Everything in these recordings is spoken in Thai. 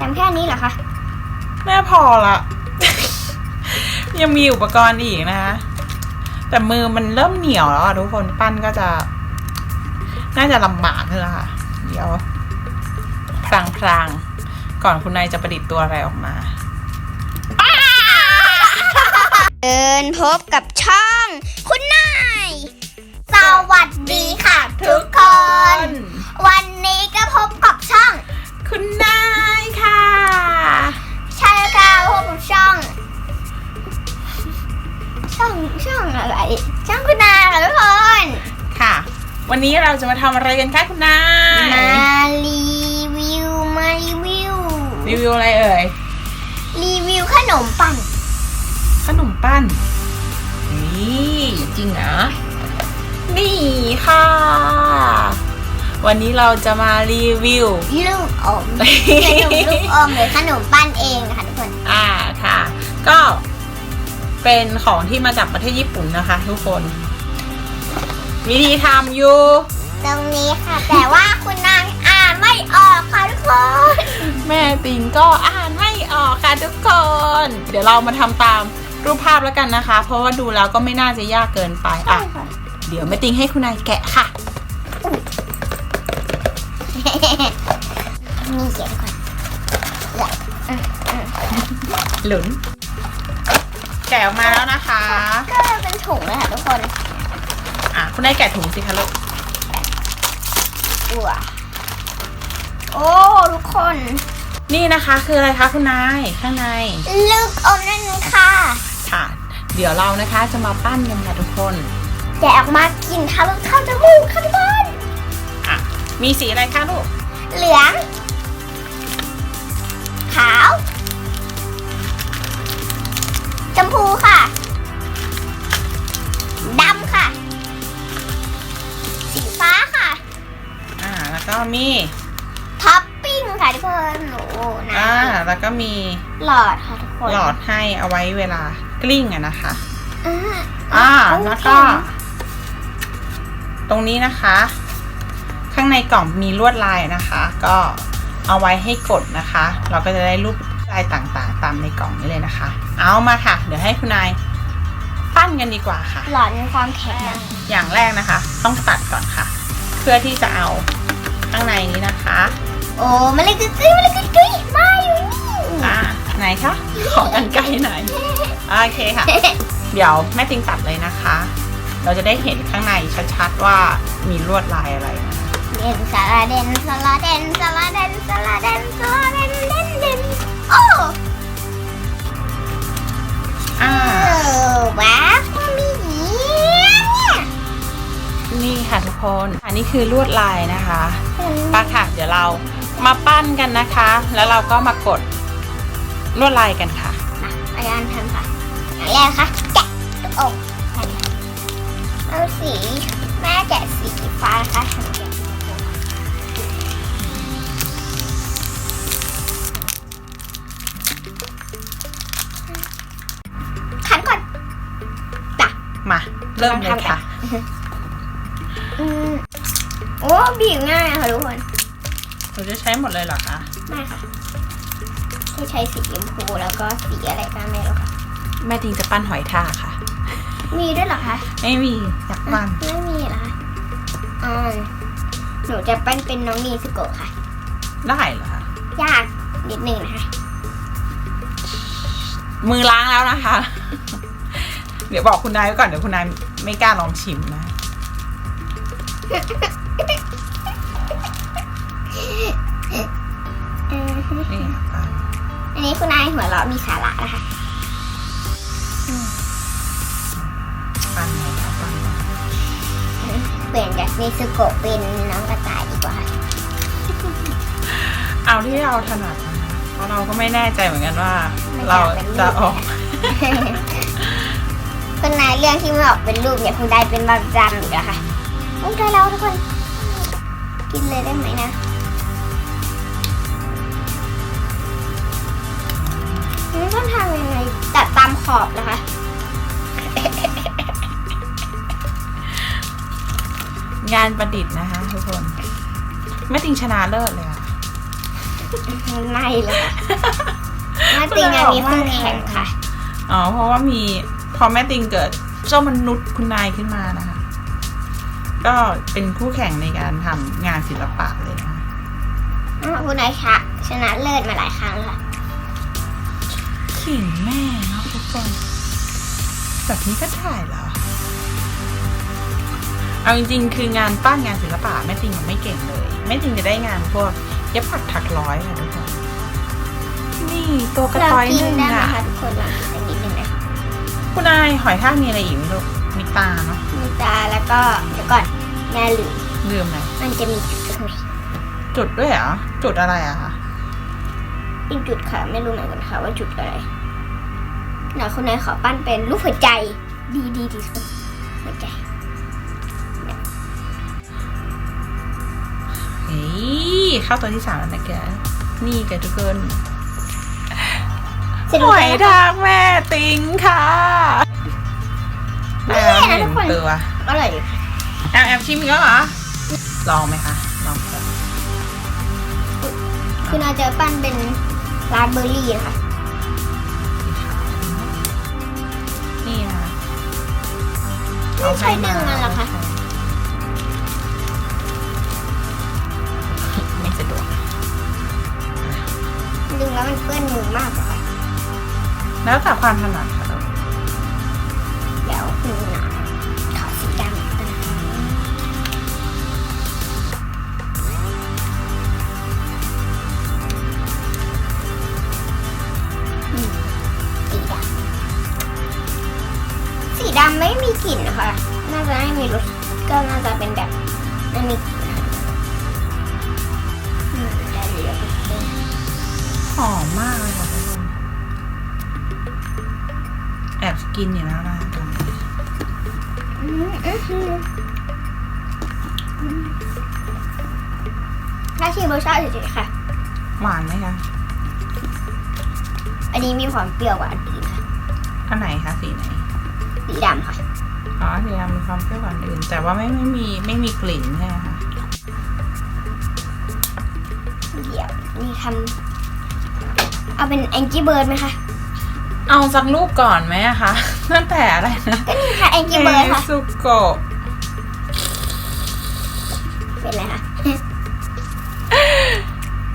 ทำแค่นี้เหรอคะ แม่พอละ ยังมีอุปกรณ์อีกนะคะ แต่มือมันเริ่มเหนียวแล้วอะทุกคนปั้นก็จะ น่าจะลำบากขึ้นแล้วค่ะ เดี๋ยวพลางพลางๆก่อนคุณนายจะประดิษฐ์ตัวอะไรออกมาเดินพบกับช่อง คุณนาย สวัสดีค่ะทุกคน วันนี้ก็พบกับช่อง คุณนาย ค่ะ ใช่แล้วค่ะพบกับช่อง ช่องช่องอะไร ช่องคุณนายค่ะทุกคนค่ะ วันนี้เราจะมาทำอะไรกันคะคุณนายมารีวิวมารีวิว รีวิวอะไรเอ่ย รีวิวขนมปั่นขนมปั้น นี่ จริงเหรอนี่ค่ะ วันนี้เราจะมารีวิว ลูกอมขนมลูกอมหรือขนมปั้นเองค่ะทุกคน อ่าค่ะ ก็เป็นของที่มาจากประเทศญี่ปุ่นนะคะ ทุกคน วิธีทำอยู่ ตรงนี้ค่ะ แต่ว่าคุณนางอ่านไม่ออกค่ะทุกคนแม่ติงก็อ่านไม่ออกค่ะทุกคน เดี๋ยวเรามาทำตามรูปภาพแล้วกันนะคะ เพราะว่าดูแล้วก็ไม่น่าจะยากเกินไปอะ เดี๋ยวแม่ติงให้คุณนายแกะค่ะ มีเขียนก่อนหลุนแกะออกมาแล้วนะคะ ก็เป็นถุงเลยค่ะทุกคน อะ คุณนายแกะถุงสิคะลูกตัวโอ้ ทุกคน นี่นะคะคืออะไรคะคุณนายข้างใน ลูกอมนั่นค่ะ ค่ะ เดี๋ยวเรานะคะจะมาปั้นกันค่ะทุกคนแกะออกมากินทะลุเข้าจมูกค่ะทุกคน อะ มีสีอะไรคะลูก เหลืองาวชมพูค่ะดำค่ะ สีฟ้าค่ะ อ่า แล้วก็มีท็อปปิ้งค่ะทุกคนโอ้โหนะอ่าแล้วก็มีหลอดค่ะทุกคน หลอดให้เอาไว้เวลากลิ้งอะนะคะอ่าอ่าโอเคแล้วก็ ตรงนี้นะคะ ข้างในกล่องมีลวดลายนะคะ ก็ เอาไว้ให้กดนะคะ เราก็จะได้รูปลายต่างๆ ตามในกล่องนี้เลยนะคะ เอามาค่ะ เดี๋ยวให้คุณนายปั้นกันดีกว่าค่ะ หลอดมีความแข็งอะอย่างแรกนะคะ ต้องตัดก่อนค่ะ เพื่อที่จะเอาข้างในนี้นะคะ โอ้มาเลยกึกกึยมาเลยกึกกึยมาอยู่นี่อ่าไหนคะขอกันไกลหน่อยโอเคค่ะ เดี๋ยวแม่ติงตัดเลยนะคะ เราจะได้เห็นข้างในชัดๆว่ามีลวดลายอะไรนะคะ เด่นสาราเด่นสาราเด่นสาราเด่นสาราเด่นสาราเด่นเด่นเด่นโอ้อ่าเออว้าวมีเนี่ยนี่ค่ะทุกคนอันนี้คือลวดลายนะคะเห็นปะค่ะ เดี๋ยวเรามาปั้นกันนะคะ แล้วเราก็มากดลวดลายกันค่ะมาอาจารย์ทำค่ะอย่างแรกค่ะแกะลูกอมกันค่ะเอาสีแม่แกะสีฟ้าค่ะ มา เริ่มเลยค่ะ อืมโอ้บีบง่ายค่ะทุกคนหนูจะใช้หมดเลยเหรอคะ ไม่ค่ะที่ใช้สีชมพูแล้วก็สีอะไรก็ไม่รู้ค่ะ แม่ติงจะปั้นหอยทากค่ะ มีด้วยเหรอคะไม่มีอยากปั้นไม่มีเหรอคะอ่าหนูจะปั้นเป็นน้องนีสโกะค่ะ ได้เหรอคะยากนิดนึงนะคะ มือล้างแล้วนะคะ เดี๋ยวบอกคุณนายไว้ก่อนเดี๋ยวคุณนายไม่กล้าลองชิมนะ อืมนี่ค่ะปั้นอันนี้คุณนายหัวเราะมีสาระนะคะปั้นเลยค่ะปั้นเลยเปลี่ยนจากนีสโกะเป็นน้องกระต่ายดีกว่า เอาที่เราถนัดนะคะเพราะเราก็ไม่แน่ใจเหมือนกันว่า เราจะออก คุณนายเรื่องที่ไม่ออกเป็นรูปเนี่ยคุณได้เป็นประจำอยู่แล้วค่ะโอเคแล้วทุกคน กินเลยได้ไหมนะนี่ต้องทำยังไงตัดตามขอบนะคะงานประดิษฐ์นะคะทุกคนแม่ติงชนะเลิศเลยค่ะไม่เลยค่ะแม่ติงอันนี้คือแข็งค่ะ อ๋อ เพราะว่ามีพ อแม่ติงเกิดเจ้ามนุษย์คุณนายขึ้นมานะคะ ก็เป็นคู่แข่งในการทำงานศิลปะเลยนะคะอ้าวคุณนายชะชนะเลิศมาหลายครั้งค่ะขิงแม่เนาะทุกคนแบบนี้ก็ถ่ายเหรอ เอาจริงๆ คืองานปั้นงานศิลปะแม่ติงยังไม่เก่งเลยแม่ติงจะได้งานพวกเย็บปักถักร้อยค่ะทุกคนนี่ตัวกระเราต้อยกิหนนึ่งได้ไหมอะคะทุกคนลองกินสักนิดนึงนะ คะคุณนายหอยทากมีอะไรอีกไหมลูกมีตาเนาะมีตาแล้วก็เดี๋ยวก่อนแม่ลืมลืมเลยมันจะมีจุดตรงไหนจุดด้วยเหรอจุดอะไรอะคะเป็นจุดค่ะ ไม่รู้เหมือนกันค่ะว่าจุดอะไรเดี๋ยวคุณนายขอปั้นเป็นรูปหัวใจ ดีดีดีสุดหัวใจเฮ้ยเข้าตัวที่สามแล้วนะแกนี่แกทุกคน เสร็จหแล้วอยค่ะทากแม่ติงค่ะได้แล้วหนึ่งตัวอร่อยอยู่แอบแอบชิมอีกแล้วเหรอ ลองไหมคะ ลองเถอะคุณนายจะปั้นเป็นราสเบอร์รี่นะคะสีขาวนี่นะคะไม่ใช่ดึงมันเหรอคะไม่สะดวกดึงแล้วมันเปื้อนมือมากกว่าค่ะ แล้วแต่ความถนัดค่ะเราเดี๋ยวคุณนาขอสีดำก่อนนะคะอืมสีดำสีดำไม่มีกลิ่นนะคะน่าจะไม่มีรสก็น่าจะเป็นแบบ กินอยู่แล้วนะตอนนี้อืมอื้อหืออืมถ้าชิมรสชาติเฉยๆค่ะ หวานไหมคะ อันนี้มีความเปรี้ยวกว่าอันอื่นค่ะ อันไหนคะสีไหน สีดำค่ะ อ๋อสีดำมีความเปรี้ยวกว่าอันอื่น แต่ว่าไม่ไม่มีไม่มีกลิ่นใช่ไหมคะเดี๋ยวนี่ทำเอาเป็นแองกี้เบิร์ดไหมคะ เอาสักรูปก่อนไหมอะคะตั้งแต่อะไรนะก็นี่ค่ะแองกี้เบิร์ดค่ะสุโกะเป็นไรคะ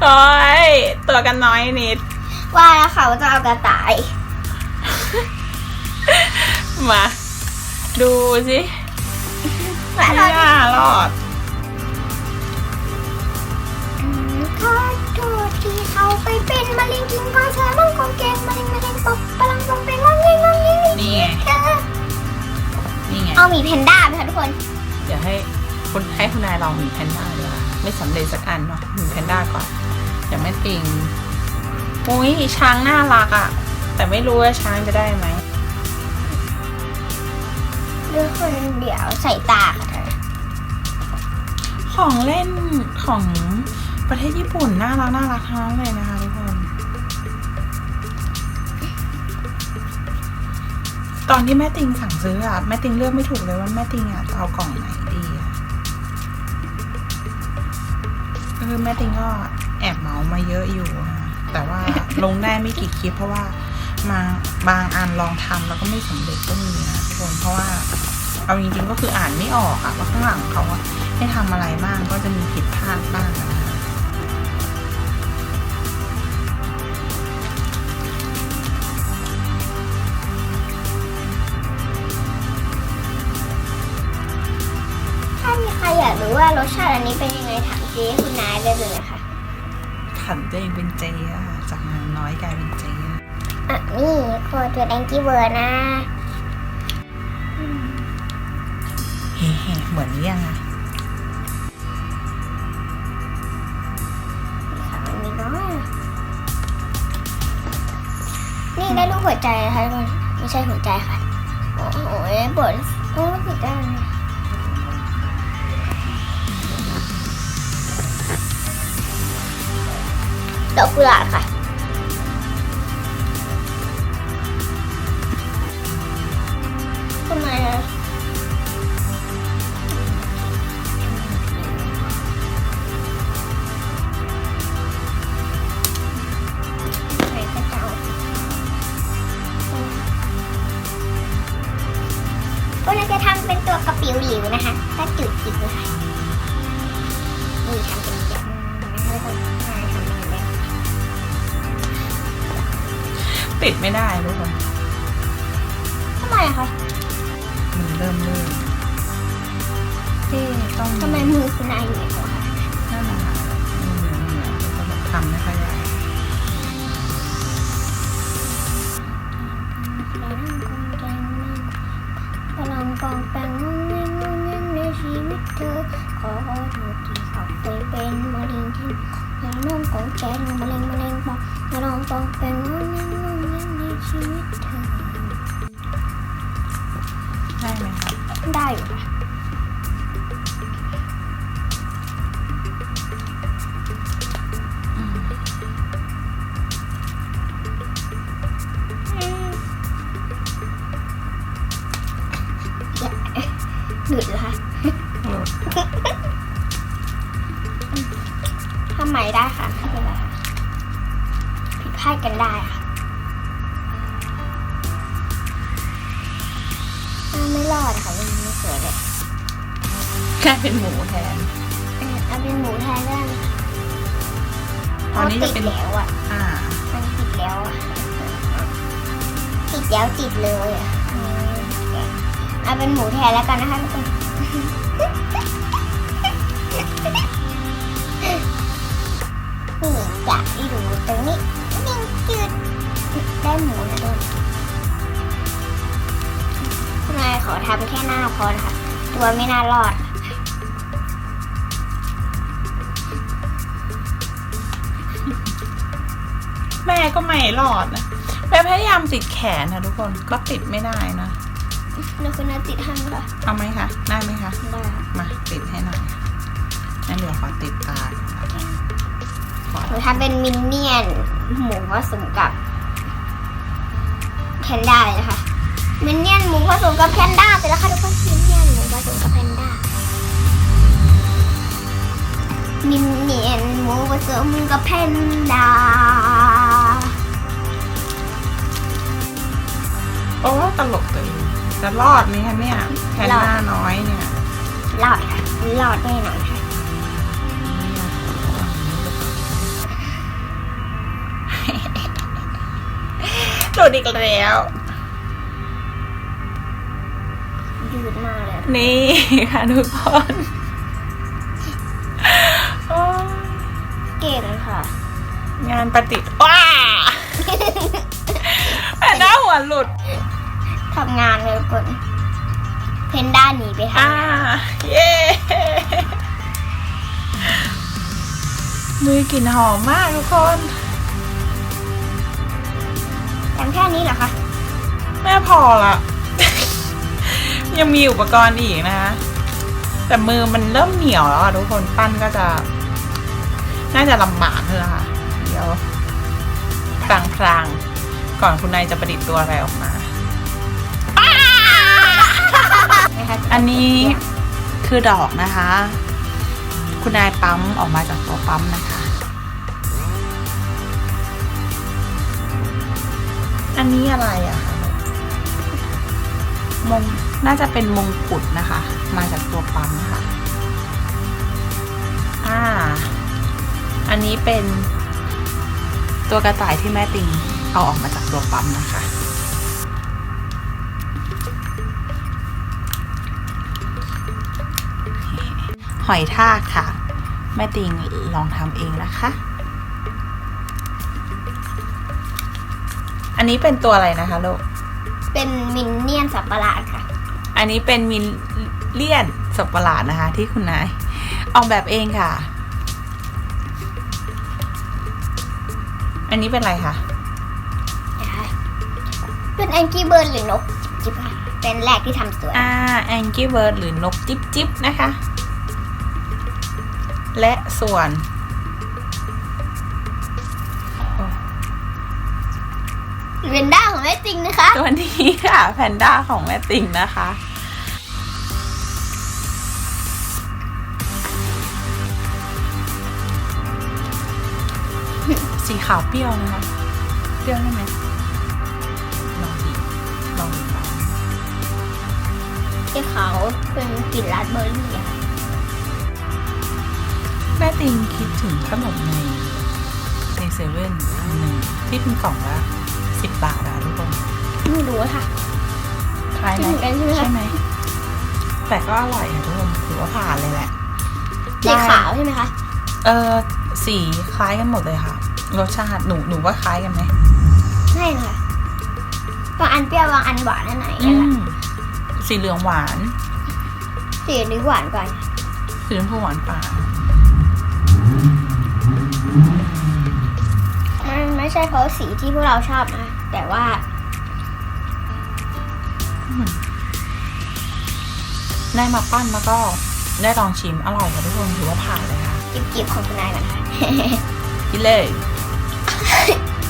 โอ้ยตัวกันน้อยนิด ว่าแล้วค่ะว่าจะเอากระต่าย มา ดูสิว่าไม่เราน่ารอดอืมขอโทษที่ เขาไปเป็นมะเร็งกินก้อนเชื้อมังกรแกงมะเร็งมะเร็งปกพลังลงเป็นงงยิงงงยิงนี่ไง นี่ไง เอาหมีแพนด้าไหมคะทุกคน เดี๋ยวให้คุณให้คุณนายลองหมีแพนด้าดีกว่าไม่สำเร็จสักอันเนาะหมีแพนด้าก่อนเดี๋ยวแม่ติงอุ้ยช้างน่ารักอะแต่ไม่รู้ว่าช้างจะได้ไหมเลือกคนเดี๋ยวใส่ตาค่ะของเล่นของ ประเทศญี่ปุ่นน่ารักน่ารักทั้งนั้นเลยนะคะทุกคน ตอนที่แม่ติงสั่งซื้ออะแม่ติงเลือกไม่ถูกเลยว่าแม่ติงอะเอากล่องไหนดีอะคือแม่ติงก็แอบเหมามาเยอะอยู่อะแต่ว่าลงได้ไม่กี่คลิปเพราะว่ามาบางอันลองทำแล้วก็ไม่สำเร็จก็มีนะทุกคนเพราะว่าเอาจริงๆก็คืออ่านไม่ออกอะว่าข้างหลังเขาอะให้ทำอะไรบ้างก็จะมีผิดพลาดบ้างนะ อยากรู้ว่ารสชาติอันนี้เป็นยังไงถามเจ๊คุณนายได้เลยนะคะผันตัวเองเป็นเจอะค่ะจากนางน้อยกลายเป็นเจอะอะนี่โคตรเป็นแองกี้เบิร์ดนะเฮ้ๆเหมือนหรือยังอะค่ะมันมีน้อยนี่ได้รูปหัวใจนะคะทุกคนไม่ใช่หัวใจค่ะ โอ้โหปวดโอ้ผิดได้านเลย ดอกกุ ไมอะคะมันเริ่มเริ่มเอ๊ะต้องทำไมมือคุณนายเหนียวอะคะนั่นแหละค่ะเหนียวเหนียวแล้วก็แบบทำไม่ค่อยได้พลังกองแปงงงเงงงงเงงในชีวิตเธอ ขอโทษที่เขาเคยเป็นมะเร็งที่ยาน้องของแกงมะเร็งมะเร็งปอดพลังกองแปงงงเงง ได้ไหมคะได้ค่ะ ค่ะมันไม่สวยเลยกลายเป็นหมูแทนเออเอาเป็นหมูแทนได้ไหมตอนนี้จะเป็นติดแล้วอะ อ่า มันติดแล้วอะติดแล้วติดเลยอะอืมเอาเป็นหมูแทนแล้วกันนะคะทุกคนนี่จะให้ดูตรงนี้นิ่งจืดได้หมูนะทุกคนคุณ นายขอทำแค่หน้าพอนะคะตัวไม่น่ารอดแม่ก็ไม่รอดนะแม่พยายามติดแขนนะทุกคนก็ติดไม่ได้นะแล้วคุณนายติดให้ไหมคะเอาไหมคะได้ไหมคะได้ค่ะมาติดให้หน่อยงั้นเดี๋ยวขอติดตาก่อนนะคะขอหนูทำเป็นมินเนี่ยนหมูผสมกับแพนด้าเลยนะคะ มินเนี่ยนหมูผสมกับแพนด้าไปแล้วค่ะทุกคนมินเนี่ยนหมูผสมกับแพนด้ามินเนี่ยนหมูผสมกับแพนด้าโอ้ตลกตัวเองจะรอดไหมคะเนี่ยแพนด้าน้อยเนี่ยรอดค่ะรอดแน่นอนค่ะหลุดอีกแล้ว ยืดมากเลยนี่ค่ะทุกคนโอ้ยเก่งค่ะ งานประดิษฐ์ว้าแผ่นหน้าหัวหลุดทำงานเลยทุกคนเพนด้าหนีไปอ่าทำเย้มือกลิ่นหอมมากทุกคนทำแค่นี้เหรอคะ แม่พอละ ยังมีอุปกรณ์อีกนะคะแต่มือมันเริ่มเหนียวแล้วอะทุกคนปั้นก็จะ น่าจะลำบากเลยค่ะ เดี๋ยวพลางพลางๆก่อนคุณนายจะประดิษฐ์ตัวอะไรออกมาอันนี้คือดอกนะคะ คุณนายปั๊มออกมาจากตัวปั๊มนะคะ อันนี้อะไรอะคะมง น่าจะเป็นมงกุฎนะคะ มาจากตัวปั๊มค่ะ อ่า อันนี้เป็นตัวกระต่ายที่แม่ติงเอาออกมาจากตัวปั๊มนะคะ หอยทากค่ะ แม่ติงลองทำเองนะคะ อันนี้เป็นตัวอะไรนะคะลูก เป็นมินเนี่ยนสับประหลาดค่ะ อันนี้เป็นมินเลียนสับประหลาดนะคะ ที่คุณนาย ออกแบบเองค่ะ อันนี้เป็นอะไรคะ เป็นแองกี้เบิร์ดหรือนกจิ๊บๆค่ะเป็นแรกที่ทำสวย อ่าแองกี้เบิร์ดหรือนกจิ๊บจิ๊บนะคะ และส่วนเวนด้าของแม่จริงนะคะ ตัวนี้ค่ะ แพนด้าของแม่ติงนะคะ สีขาวเปรี้ยวนะคะเปรี้ยวได้ไหมลองดีลองดีค่ะสีขาวเป็นกลิ่นราสเบอร์รี่อะแม่ติงคิดถึงขนมในในเซเว่นอันหนึ่งที่เป็นกล่องละสิบบาทอะทุกคนไม่รู้ค่ะคล้ายไหมคิดเหมือนกันใช่ไหมคะใช่ไหมแต่ก็อร่อยอะทุกคนถือว่าผ่านเลยแหละสีขาวใช่ไหมคะ เออสีคล้ายกันหมดเลยค่ะ รสชาติหนูหนูว่าคล้ายกันไหมใช่นะคะบางอันเปรี้ยวบางอันหวานอันไหนอือะล่ะมสีเหลืองหวาน สีนี้หวานกว่าสีชมพูหวานป่ามันไม่ใช่เพราะสีที่พวกเราชอบนะแต่ว่าได้มาปั้นแล้วก็ได้ลองชิมอร่อยค่ะทุกคนถือว่าผ่านเลยค่ะจิบๆของคุณนายก่อนนะคะกินเลย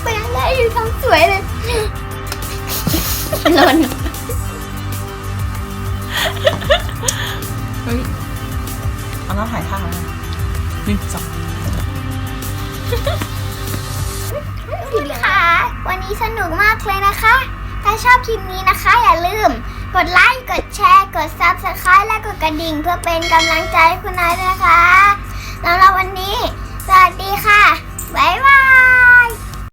เป็นอะไรอยู่ทำสวยเลยหล่นเฮ้ยเอาน้ำถ่ายท่าแล้วหนึ่งสองค่ะวันนี้สนุกมากเลยนะคะ ถ้าชอบคลิปนี้นะคะ อย่าลืม กดไลค์กดแชร์ กด Subscribe และกดกระดิ่ง เพื่อเป็นกำลังใจให้คุณนายด้วยนะคะสำหรับวันนี้ สวัสดีค่ะ บ๊ายบา